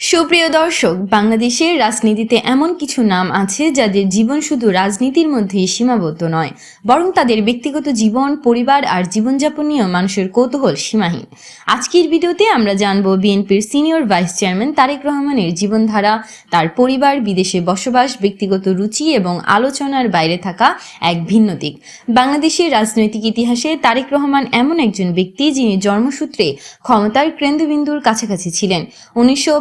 সুপ্রিয় দর্শক, বাংলাদেশের রাজনীতিতে এমন কিছু নাম আছে যাদের জীবন শুধু রাজনীতির মধ্যেই সীমাবদ্ধ নয়, বরং তাদের ব্যক্তিগত জীবন, পরিবার আর জীবনযাপন নিয়েও মানুষের কৌতূহল সীমাহীন। আজকের ভিডিওতে আমরা জানব বিএনপির সিনিয়র ভাইস চেয়ারম্যান তারেক রহমানের জীবনধারা, তার পরিবার, বিদেশে বসবাস, ব্যক্তিগত রুচি এবং আলোচনার বাইরে থাকা এক ভিন্ন দিক। বাংলাদেশের রাজনৈতিক ইতিহাসে তারেক রহমান এমন একজন ব্যক্তি যিনি জন্মসূত্রে ক্ষমতার কেন্দ্রবিন্দুর কাছাকাছি ছিলেন। উনিশশো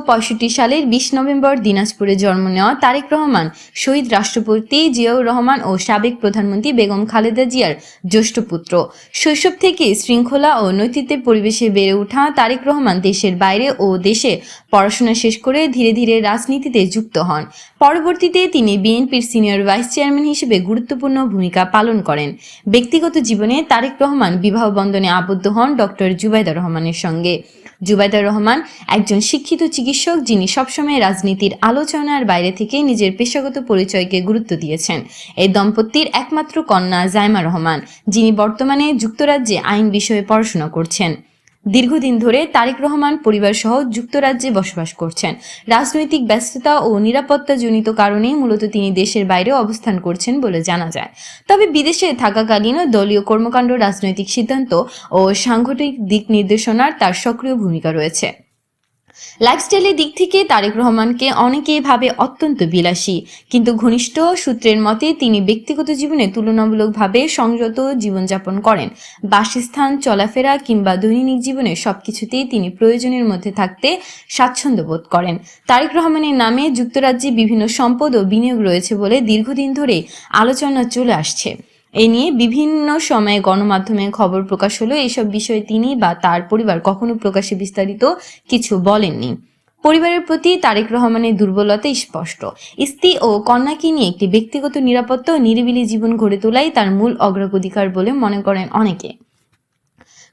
সালের বিশ নভেম্বর দিনাজপুরে জন্ম নেওয়া তারেক রহমান, শহীদ রাষ্ট্রপতি জিয়াউর রহমান ও সাবেক প্রধানমন্ত্রী বেগম খালেদা জিয়ার জ্যেষ্ঠ পুত্র। শৈশব থেকে শৃঙ্খলা ও নৈতিত্বের পরিবেশে বেড়ে ওঠা তারেক রহমান দেশের বাইরে ও দেশে পড়াশোনা শেষ করে ধীরে ধীরে রাজনীতিতে যুক্ত হন। পরবর্তীতে তিনি বিএনপির সিনিয়র ভাইস চেয়ারম্যান হিসেবে গুরুত্বপূর্ণ ভূমিকা পালন করেন। ব্যক্তিগত জীবনে তারেক রহমান বিবাহ বন্ধনে আবদ্ধ হন ডক্টর জুবাইদা রহমানের সঙ্গে। জুবাইদা রহমান একজন শিক্ষিত চিকিৎসক যিনি সবসময় রাজনীতির আলোচনার বাইরে থেকে নিজের পেশাগত পরিচয়কে গুরুত্ব দিয়েছেন। এই দম্পতির একমাত্র কন্যা জাইমা রহমান, যিনি বর্তমানে যুক্তরাজ্যে আইন বিষয়ে পড়াশোনা করছেন। দীর্ঘদিন ধরে তারেক রহমান পরিবার সহ যুক্তরাজ্যে বসবাস করছেন। রাজনৈতিক ব্যস্ততা ও নিরাপত্তাজনিত কারণে মূলত তিনি দেশের বাইরে অবস্থান করছেন বলে জানা যায়। তবে বিদেশে থাকাকালীনও দলীয় কর্মকাণ্ড, রাজনৈতিক সিদ্ধান্ত ও সাংগঠনিক দিক নির্দেশনার তার সক্রিয় ভূমিকা রয়েছে। লাইফস্টাইলের দিক থেকে তারেক রহমানকে অনেকেই ভাবে অত্যন্ত বিলাসী। কিন্তু ঘনিষ্ঠ সূত্রের মতে তিনি ব্যক্তিগত জীবনে তুলনামূলকভাবে সংযত জীবনযাপন করেন। বাসস্থান, চলাফেরা কিংবা দৈনিক জীবনে সবকিছুতেই তিনি প্রয়োজনের মধ্যে থাকতে স্বাচ্ছন্দ্য বোধ করেন। তারেক রহমানের নামে যুক্তরাজ্যে বিভিন্ন সম্পদ ও বিনিয়োগ রয়েছে বলে দীর্ঘদিন ধরে আলোচনা চলে আসছে। এ নিয়ে বিভিন্ন সময়ে গণমাধ্যমে খবর প্রকাশ হলো। এসব বিষয়ে তিনি বা তার পরিবার কখনো প্রকাশে বিস্তারিত কিছু বলেননি। পরিবারের প্রতি তারেক রহমানের দুর্বলতা স্পষ্ট। স্ত্রী ও কন্যাকে নিয়ে একটি ব্যক্তিগত নিরাপত্তা ও নিরিবিলি জীবন গড়ে তোলাই তার মূল অগ্রাধিকার বলে মনে করেন অনেকে।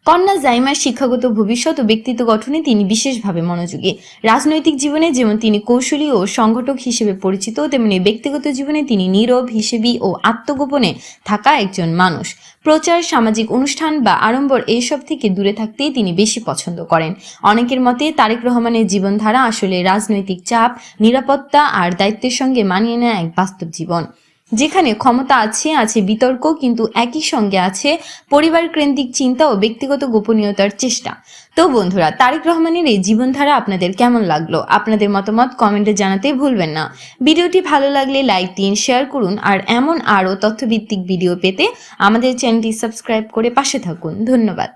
কন্যা জাইমার শিক্ষাগত ভবিষ্যৎ ও ব্যক্তিত্ব গঠনে তিনি বিশেষভাবে মনোযোগী। রাজনৈতিক জীবনে যেমন তিনি কৌশলী ও সংগঠক হিসেবে পরিচিত, তেমনি ব্যক্তিগত জীবনে তিনি নীরব হিসেবি ও আত্মগোপনে থাকা একজন মানুষ। প্রচার, সামাজিক অনুষ্ঠান বা আড়ম্বর এসব থেকে দূরে থাকতেই তিনি বেশি পছন্দ করেন। অনেকের মতে তারেক রহমানের জীবনধারা আসলে রাজনৈতিক চাপ, নিরাপত্তা আর দায়িত্বের সঙ্গে মানিয়ে নেয় এক বাস্তব জীবন। যেখানে ক্ষমতা আছে আছে বিতর্ক, কিন্তু একই সঙ্গে আছে পরিবার কেন্দ্রিক চিন্তা ও ব্যক্তিগত গোপনীয়তার চেষ্টা। তো বন্ধুরা, তারেক রহমানের এই জীবনধারা আপনাদের কেমন লাগল? আপনাদের মতামত কমেন্টে জানাতে ভুলবেন না। ভিডিওটি ভালো লাগলে লাইক দিন, শেয়ার করুন, আর এমন আরও তথ্যভিত্তিক ভিডিও পেতে আমাদের চ্যানেলটি সাবস্ক্রাইব করে পাশে থাকুন। ধন্যবাদ।